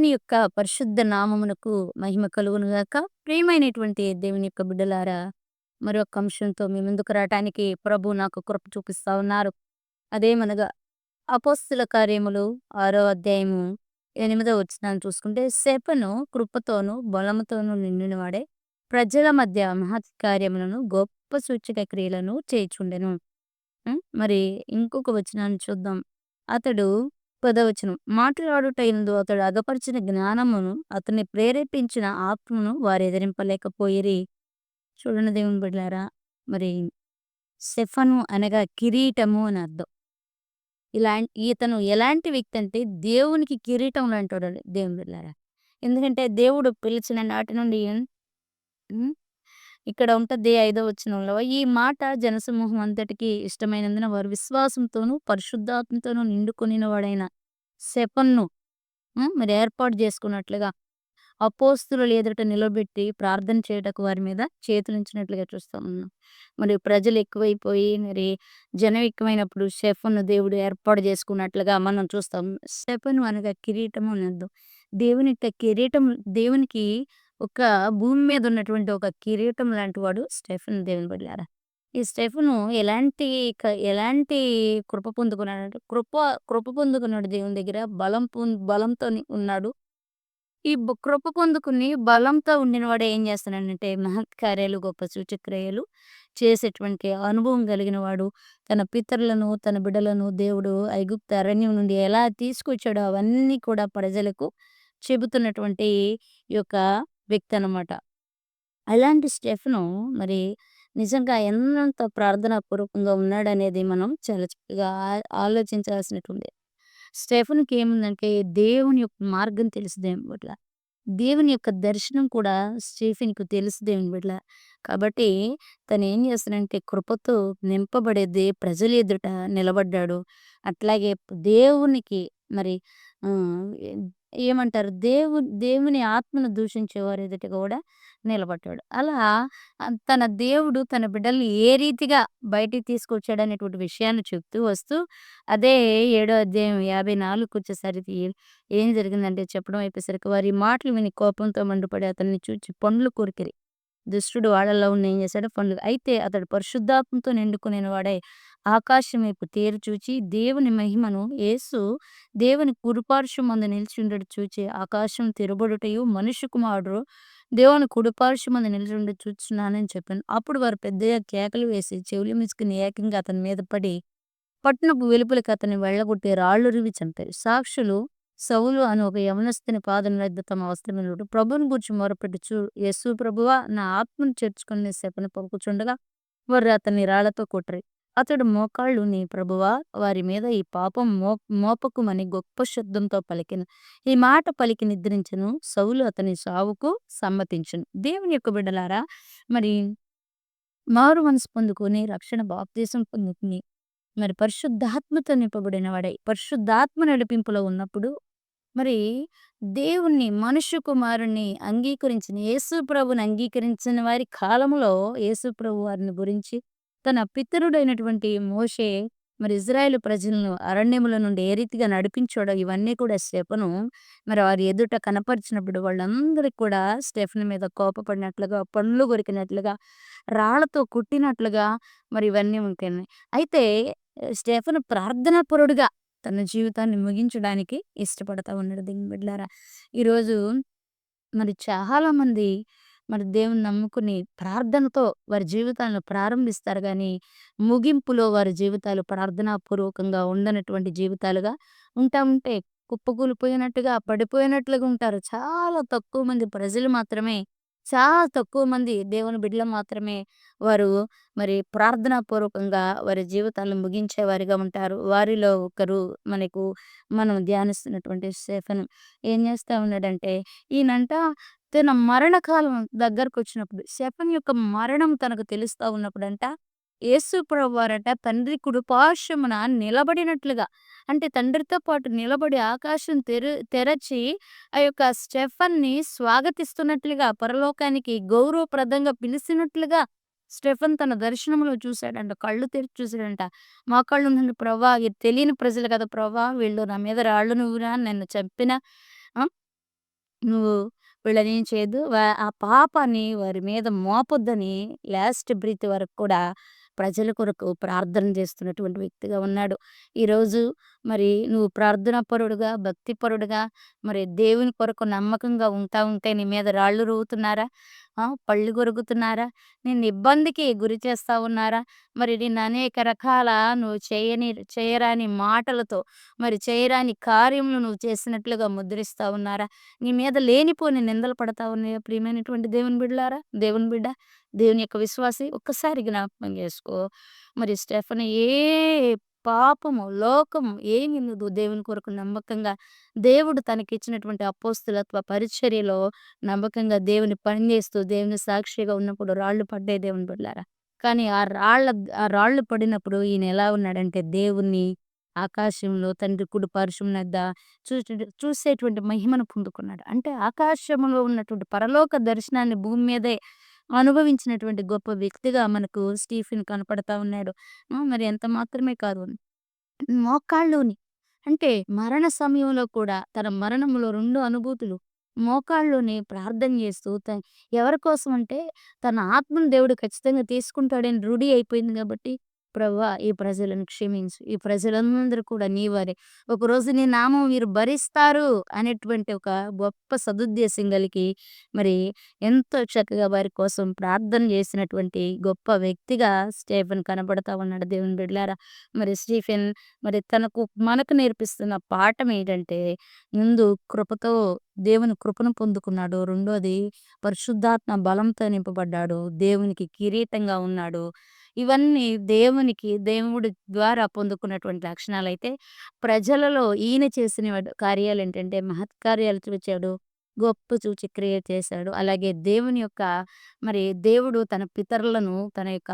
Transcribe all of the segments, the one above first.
దేవుని యొక్క పరిశుద్ధ నామమునకు మహిమ కలుగును గాక. ప్రియమైనటువంటి దేవుని యొక్క బిడ్డలారా, మరొక అంశంతో మీ ముందుకు రావటానికి ప్రభు నాకు కృప చూపిస్తా ఉన్నారు. అదేమనగా అపోస్తుల కార్యములు ఆరో అధ్యాయము ఎనిమిదో వచ్చినాన్ని చూసుకుంటే శపను కృపతోను బలముతోను నిండినవాడే ప్రజల మధ్య మహత్ కార్యములను గొప్ప సూచక క్రియలను చేయుచుండెను. మరి ఇంకొక వచనాన్ని చూద్దాం. అతడు పదవచనం మాట్లాడుటయందు అతడు అగపరిచిన జ్ఞానమును అతన్ని ప్రేరేపించిన ఆత్మను వారు ఎదిరింపలేకపోయిరి. చూడండి దేవుని బిడ్డారా మరి సెఫను అనగా కిరీటము అని అర్థం. ఇలా ఇతను ఎలాంటి వ్యక్తి అంటే దేవునికి కిరీటం లాంటోడు దేవుని బిడ్డారా ఎందుకంటే దేవుడు పిలిచిన నాటి నుండి ఇక్కడ ఉంటుంది ఐదో వచనంలో ఈ మాట జనసమూహం అంతటికి ఇష్టమైనందున వారు విశ్వాసంతోనూ పరిశుద్ధాత్మతోనూ నిండుకొనిన వాడైన సెఫన్ను మరి ఏర్పాటు చేసుకున్నట్లుగా అపోస్తులు ఎదుట నిలబెట్టి ప్రార్థన చేయటకు వారి మీద చేతులుంచినట్లుగా చూస్తా ఉన్నాం. మరి ప్రజలు ఎక్కువైపోయి మరి జనం ఎక్కువైనప్పుడు షెఫను దేవుడు ఏర్పాటు చేసుకున్నట్లుగా మనం చూస్తాం. షెఫను అనగా కిరీటము అని అర్థం. దేవుని యొక్క కిరీటం దేవునికి ఒక భూమి మీద ఉన్నటువంటి ఒక కిరీటం లాంటి వాడు స్టెఫెన్ దేవుని బిడ్డలారా. ఈ స్టెఫెను ఎలాంటి క ఎలాంటి కృప పొందుకున్నాడంటే కృప కృప పొందుకున్నాడు దేవుని దగ్గర. బలం పొం బలంతో ఉన్నాడు. ఈ కృప పొందుకుని బలంతో ఉండినవాడు ఏం చేస్తాడంటే మహత్కార్యాలు, గొప్ప సూచక్రియలు చేసేటువంటి అనుభవం కలిగిన వాడు. తన పితరులను, తన బిడ్డలను దేవుడు ఐగుప్త అరణ్యం నుండి ఎలా తీసుకొచ్చాడో అవన్నీ కూడా ప్రజలకు చెబుతున్నటువంటి ఈ యొక్క వ్యక్తి అన్నమాట. అలాంటి స్టెఫ్ను మరి నిజంగా ఎంత ప్రార్థనా పూర్వకంగా ఉన్నాడనేది మనం చాలా చక్కగా ఆ ఆలోచించాల్సినటువంటి స్టెఫెనుకి ఏముందంటే దేవుని యొక్క మార్గం తెలుసు దేవుని దేవుని యొక్క దర్శనం కూడా స్టీఫెన్కు తెలుసు దేవుని కాబట్టి తను ఏం చేస్తానంటే కృపతో నింపబడేది ప్రజలు ఎదుట నిలబడ్డాడు. అట్లాగే దేవునికి మరి ఏమంటారు దేవు దేవుని ఆత్మను దూషించే వారి ఎదుట కూడా నిలబడ్డాడు. అలా ఆహ్, తన దేవుడు తన బిడ్డల్ని ఏ రీతిగా బయటికి తీసుకొచ్చాడనేటువంటి విషయాన్ని చెప్తూ వస్తూ అదే ఏడో అధ్యాయం 54కి వచ్చేసరికి ఏం జరిగిందంటే చెప్పడం అయిపోయేసరికి వారి మాటలు విని కోపంతో మండిపడి అతన్ని చూచి పండ్లు కొరికిరి. దుష్టుడు వాళ్ళలో ఉండి ఏం చేశాడు పండ్లు అయితే అతడు పరిశుద్ధాత్మతో నిండుకొనిన వాడై ఆకాశం వైపు తేరి చూచి దేవుని మహిమను యేసు దేవుని కుడిపార్శ్వమందు నిలిచుండుట చూచి ఆకాశం తిరుబడుటయు మనుషు కుమారుడు దేవుని కుడిపార్శ్వమందు నిలిచుండుట చూచున్నానని చెప్పాను. అప్పుడు వారు పెద్దగా కేకలు వేసి చెవులు మిసుకుని ఏకంగా అతని మీద పడి పట్టణపు వెలుపలికి అతన్ని వెళ్ళగొట్టి రాళ్ళురివి చంపారు. సాక్షులు సౌలు అని ఒక యవనస్తుని పాదం వద్ద తమ వస్త్రములను ప్రభువును గూర్చి మొరపెట్టుచు యేసు ప్రభువా నా ఆత్మను చేర్చుకుని శపను పలుకుచుండగా వారు అతన్ని రాళ్ళతో కొట్టరు అతడు మోకాళ్ళు నీ ప్రభువా వారి మీద ఈ పాపం మో మోపకుమని గొప్ప శబ్దంతో పలికిన. ఈ మాట పలికి నిద్రించను. సౌలు అతని సావుకు సమ్మతించను. దేవుని యొక్క బిడ్డలారా మరి మారు మనసు పొందుకొని రక్షణ బాప్తీసం పొందుకుని మరి పరిశుద్ధాత్మతో నింపబడిన వాడై పరిశుద్ధాత్మ నడిపింపులో ఉన్నప్పుడు మరి దేవుణ్ణి మనుష్య కుమారుణ్ణి అంగీకరించిన యేసు ప్రభుని అంగీకరించిన వారి కాలంలో యేసు ప్రభు వారిని గురించి తన పితరుడైనటువంటి మోషే మరి ఇజ్రాయేలు ప్రజలను అరణ్యముల నుండి ఏ రీతిగా నడిపించాడో ఇవన్నీ కూడా స్టెఫను మరి వారి ఎదుట కనపరిచినప్పుడు వాళ్ళందరికీ కూడా స్టెఫెను మీద కోపపడినట్లుగా పండ్లు కొరికినట్లుగా రాళ్ళతో కుట్టినట్లుగా మరి ఇవన్నీ ఉంటాయి అయితే స్టెఫన్ ప్రార్థనాపరుడుగా తన జీవితాన్ని ముగించడానికి ఇష్టపడతా ఉన్నాడు దీని బిడ్లారా ఈరోజు మరి చాలామంది మరి దేవుని నమ్ముకుని ప్రార్థనతో వారి జీవితాలను ప్రారంభిస్తారు కానీ ముగింపులో వారి జీవితాలు ప్రార్థనాపూర్వకంగా ఉండనటువంటి జీవితాలుగా ఉంటా ఉంటే కుప్పకూలిపోయినట్టుగా పడిపోయినట్లుగా ఉంటారు. చాలా తక్కువ మంది ప్రజలు మాత్రమే చాలా తక్కువ మంది దేవుని బిడ్డలు మాత్రమే వారు మరి ప్రార్థనాపూర్వకంగా వారి జీవితాలను ముగించేవారిగా ఉంటారు. వారిలో ఒకరు మనకు మనం ధ్యానిస్తున్నటువంటి స్టెఫెను ఏం చేస్తూ ఉన్నాడంటే ఈయనంట తన మరణకాలం దగ్గరకు వచ్చినప్పుడు శపం యొక్క మరణం తనకు తెలుస్తూ ఉన్నప్పుడంట యేసు ప్రభువారట తండ్రి కుడిపార్శ్వమున నిలబడినట్లుగా అంటే తండ్రితో పాటు నిలబడి ఆకాశం తెర తెరచి ఆ యొక్క స్టెఫన్ని స్వాగతిస్తున్నట్లుగా పరలోకానికి గౌరవప్రదంగా పిలిచినట్లుగా స్టెఫన్ తన దర్శనంలో చూసాడంట. కళ్ళు తెరిచి చూసాడంట. మోకాళ్ళుండండి ప్రభా! ఇది తెలియని ప్రజలు కదా ప్రభా! వీళ్ళు నా మీద రాళ్ళు నువ్వురా నన్ను చంపిన నువ్వు వీళ్ళనేం చేయొద్దు. ఆ పాపాన్ని వారి మీద మోపొద్దని లాస్ట్ బ్రీత్ వరకు కూడా ప్రజల కొరకు ప్రార్థన చేస్తున్నటువంటి వ్యక్తిగా ఉన్నాడు. ఈరోజు మరి నువ్వు ప్రార్థన పరుడుగా భక్తిపరుడుగా మరి దేవుని కొరకు నమ్మకంగా ఉంటా ఉంటే నీ మీద రాళ్ళు రుగుతున్నారా పళ్ళు కొరుకుతున్నారా? నిన్ను ఇబ్బందికి గురి చేస్తా ఉన్నారా? మరి నిన్ను అనేక రకాల నువ్వు చేయని చేయరాని మాటలతో మరి చేయరాని కార్యములు నువ్వు చేసినట్లుగా ముద్రిస్తా ఉన్నారా? నీ మీద లేనిపోని నిందలు పడతా ఉన్నాయా ప్రియమైనటువంటి దేవుని బిడ్డలారా? దేవుని బిడ్డ, దేవుని యొక్క విశ్వాసి ఒక్కసారి జ్ఞాపకం చేసుకో. మరి స్టెఫన్ ఏ పాపము, లోకము ఏమి నువ్వు దేవుని కొరకు నమ్మకంగా దేవుడు తనకిచ్చినటువంటి అపోస్తులత్వ పరిచర్యలో నమ్మకంగా దేవుని పని చేస్తూ దేవుని సాక్షిగా ఉన్నప్పుడు రాళ్ళు పడ్డాయి దేవుని బిడ్డలారా. కానీ ఆ రాళ్ళ ఆ రాళ్ళు పడినప్పుడు ఈయన ఎలా ఉన్నాడంటే దేవుణ్ణి ఆకాశంలో తండ్రి కుడి పార్శ్వం చూసే చూసేటువంటి మహిమను పొందుకున్నాడు. అంటే ఆకాశంలో ఉన్నటువంటి పరలోక దర్శనాన్ని భూమి మీదే అనుభవించినటువంటి గొప్ప వ్యక్తిగా మనకు స్టీఫెన్ కనపడతా ఉన్నాడు. మరి ఎంత మాత్రమే కాదు మోకాళ్ళుని అంటే మరణ సమయంలో కూడా తన మరణంలో రెండు అనుభూతులు మోకాళ్ళుని ప్రార్థన చేస్తూ త ఎవరి కోసం అంటే తన ఆత్మను దేవుడు ఖచ్చితంగా తీసుకుంటాడని రూఢి అయిపోయింది కాబట్టి ప్రభువా! ఈ ప్రజలను క్షమించు. ఈ ప్రజలందరూ కూడా నీ వారే. ఒకరోజు నీ నామం వీరు భరిస్తారు అనేటువంటి ఒక గొప్ప సదుద్దేశం కలిగి మరి ఎంతో చక్కగా వారి కోసం ప్రార్థన చేసినటువంటి గొప్ప వ్యక్తిగా స్టీఫెన్ కనబడతా ఉన్నాడు దేవుని బిడ్లారా మరి స్టీఫెన్ మరి తనకు మనకు నేర్పిస్తున్న పాఠం ఏంటంటే ముందు కృపతో దేవుని కృపను పొందుకున్నాడు. రెండోది పరిశుద్ధాత్మ బలంతో నింపబడ్డాడు. దేవునికి కిరీటంగా ఉన్నాడు. ఇవన్నీ దేవునికి దేవుడి ద్వారా పొందుకున్నటువంటి లక్షణాలైతే ప్రజలలో ఈయన చేసిన కార్యాలు ఏంటంటే మహత్కార్యాలు చూచాడు. గొప్ప సూచక్రియ చేశాడు. అలాగే దేవుని యొక్క మరి దేవుడు తన పితరులను తన యొక్క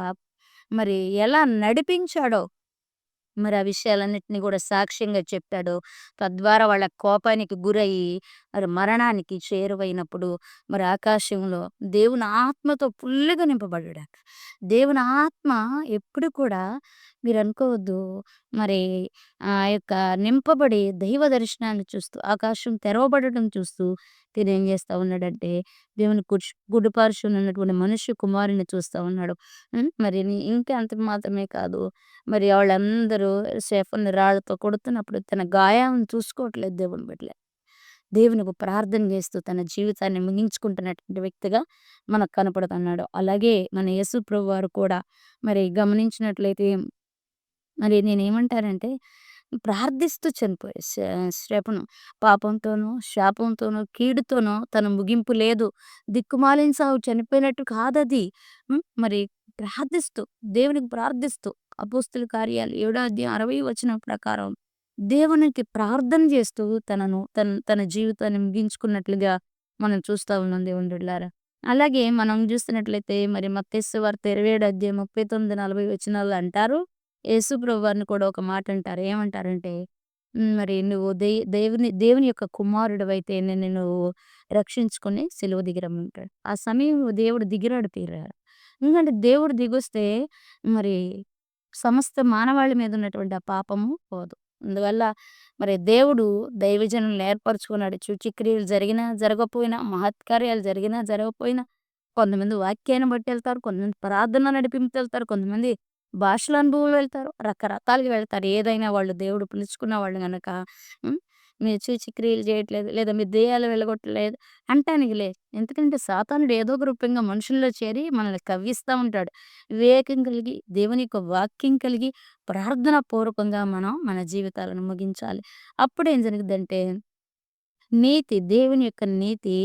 మరి ఎలా నడిపించాడో మరి ఆ విషయాలన్నిటిని కూడా సాక్ష్యంగా చెప్పాడు. తద్వారా వాళ్ళ కోపానికి గురయ్యి మరి మరణానికి చేరువైనప్పుడు మరి ఆకాశంలో దేవుని ఆత్మతో ఫుల్గా నింపబడ్డాడట. దేవుని ఆత్మ ఎప్పుడు కూడా మీరు అనుకోవద్దు మరి ఆ యొక్క నింపబడి దైవ దర్శనాన్ని చూస్తూ ఆకాశం తెరవబడటం చూస్తూ తినేం చేస్తా ఉన్నాడంటే దేవుని కుడి కుడి ఉన్నటువంటి మనుష్య కుమారుని చూస్తా ఉన్నాడు. మరి ఇంకా అంత మాత్రమే కాదు. మరి వాళ్ళందరూ స్టెఫెన్‌ని రాళ్ళతో కొడుతున్నప్పుడు తన గాయాలను చూసుకోవట్లేదు దేవుని బిడ్డలే. దేవునికి ప్రార్థన చేస్తూ తన జీవితాన్ని ముగించుకుంటున్నటువంటి వ్యక్తిగా మనకు కనపడుతున్నాడు. అలాగే మన యేసు ప్రభువారు కూడా మరి గమనించినట్లయితే మరి నేనేమంటానంటే ప్రార్థిస్తూ చనిపోయే శ్రపను పాపంతోనూ శాపంతోనూ కీడుతోనూ కీడుతోనో తన ముగింపు లేదు. దిక్కుమాలిన సావు చనిపోయినట్టు కాదది. మరి ప్రార్థిస్తూ దేవునికి ప్రార్థిస్తూ అపోస్తుల కార్యాలు ఏడో అధ్యాయం 60 వచనం ప్రకారం దేవునికి ప్రార్థన చేస్తూ తనను తన తన జీవితాన్ని ముగించుకున్నట్లుగా మనం చూస్తా ఉన్నాం దేవుని బిడ్డలారా. అలాగే మనం చూస్తున్నట్లయితే మరి మత్తయి సువార్త 27 అధ్యాయం 39, 40 వచనాల్లో అంటారు. యేసు ప్రభువారిని కూడా ఒక మాట అంటారు. ఏమంటారంటే మరి నువ్వు దే దేవుని దేవుని యొక్క కుమారుడివైతే నిన్ను నువ్వు రక్షించుకొని సెలవు దిగిరమ్మంటాడు. ఆ సమయంలో దేవుడు దిగిరాడు తీరారు ఎందుకంటే దేవుడు దిగొస్తే మరి సమస్త మానవాళి మీద ఉన్నటువంటి ఆ పాపము పోదు. అందువల్ల మరి దేవుడు దైవజనులను ఏర్పరచుకున్నాడు. సూచక్రియలు జరిగినా, జరగకపోయినా, మహత్కార్యాలు జరిగినా, జరగకపోయినా కొంతమంది వాక్యాన్ని బట్టి వెళ్తారు కొంతమంది ప్రార్థన నడిపింపు వెళ్తారు కొంతమంది భాషల అనుభవంలో వెళ్తారు. రకరకాలుగా వెళ్తారు. ఏదైనా వాళ్ళు దేవుడు పిలుచుకున్న వాళ్ళు కనుక మీరు మీరు సూచక్రియలు చేయట్లేదు లేదా మీరు దేయాలు వెళ్ళగొట్టలేదు అంటానికి లేదు. ఎందుకంటే సాతానుడు ఏదో ఒక రూపంగా మనుషుల్లో చేరి మనల్ని కవ్విస్తూ ఉంటాడు. వివేకం కలిగి దేవుని యొక్క వాక్యం కలిగి ప్రార్థన పూర్వకంగా మనం మన జీవితాలను ముగించాలి. అప్పుడేం జరిగిందంటే నీతి దేవుని యొక్క నీతి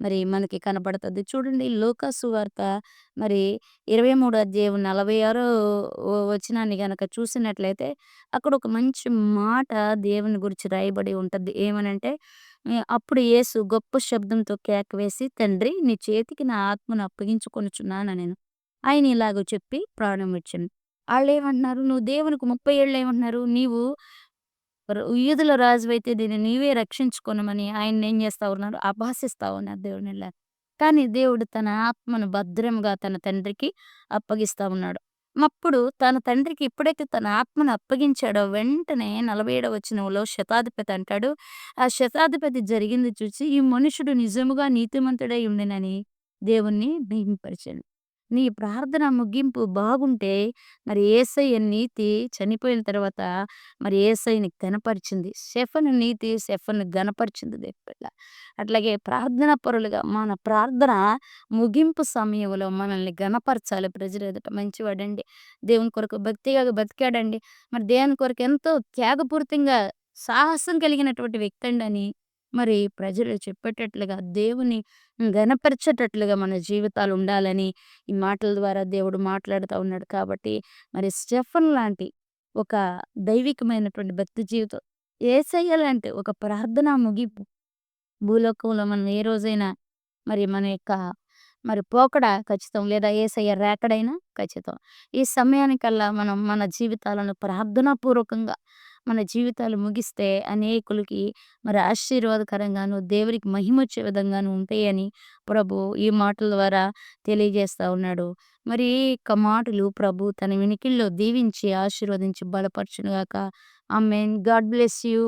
మరి మనకి కనపడుతుంది చూడండి లూకా వార్త మరి 23 అధ్యాయం నలభై ఆరో వచనాన్ని గనక చూసినట్లయితే అక్కడ ఒక మంచి మాట దేవుని గురించి రాయబడి ఉంటుంది. ఏమనంటే అప్పుడు యేసు గొప్ప శబ్దంతో కేక వేసి తండ్రి నీ చేతికి నా ఆత్మను అప్పగించుకొనుచున్నాననెను. ఆయన ఇలాగ చెప్పి ప్రాణం వాళ్ళు ఏమంటున్నారు నువ్వు దేవునికి 30 ఏళ్ళు ఏమంటున్నారు? నీవు ర యూదుల రాజువైతే దీన్ని నీవే రక్షించుకొనమని ఏం చేస్తా ఉన్నారు అపహసిస్తా ఉన్నారు దేవునిలా. కానీ దేవుడు తన ఆత్మను భద్రంగా తన తండ్రికి అప్పగిస్తా ఉన్నాడు. అప్పుడు తన తండ్రికి ఎప్పుడైతే తన ఆత్మను అప్పగించాడో వెంటనే 47 వచనంలో శతాధిపతి అంటాడు, ఆ శతాధిపతి జరిగింది చూసి ఈ మనుషుడు నిజముగా నీతిమంతుడై ఉండినని దేవుణ్ణి మహిమపరిచాను. నీ ప్రార్థన ముగింపు బాగుంటే మరి యేసయ్య నీతి చనిపోయిన తర్వాత మరి యేసయ్యని ఘనపరిచింది. శఫను నీతి శఫను గనపరిచింది దేవుని అట్లాగే ప్రార్థన పరులుగా మన ప్రార్థన ముగింపు సమయంలో మనల్ని గనపరచాలి ప్రజలు ఎదుట. మంచివాడండి. దేవుని కొరకు భక్తిగా బతికాడండి. మరి దేవుని కొరకు ఎంతో త్యాగపూరితంగా సాహసం కలిగినటువంటి వ్యక్తి అండి అని మరి ప్రజలు చెప్పేటట్లుగా దేవుని ఘనపరిచేటట్లుగా మన జీవితాలు ఉండాలని ఈ మాటల ద్వారా దేవుడు మాట్లాడుతా ఉన్నాడు. కాబట్టి మరి స్టెఫన్ లాంటి ఒక దైవికమైనటువంటి భక్తి జీవితం, యేసయ్య లాంటి ఒక ప్రార్థనా ముగింపు భూలోకంలో మనం ఏ రోజైనా మరి మన యొక్క మరి పోకడ ఖచ్చితం. లేదా యేసయ్య రాకడైనా ఖచ్చితం. ఈ సమయానికల్లా మనం మన జీవితాలను ప్రార్థనాపూర్వకంగా మన జీవితాలు ముగిస్తే అనేకులకి మరి ఆశీర్వాదకరంగాను, దేవునికి మహిమొచ్చే విధంగాను ఉంటాయని ప్రభు ఈ మాటల ద్వారా తెలియజేస్తూ ఉన్నాడు. మరి ఈ మాటలు ప్రభు తన వినికిల్లో దీవించి, ఆశీర్వదించి బలపరచునుగాక I mean God bless you.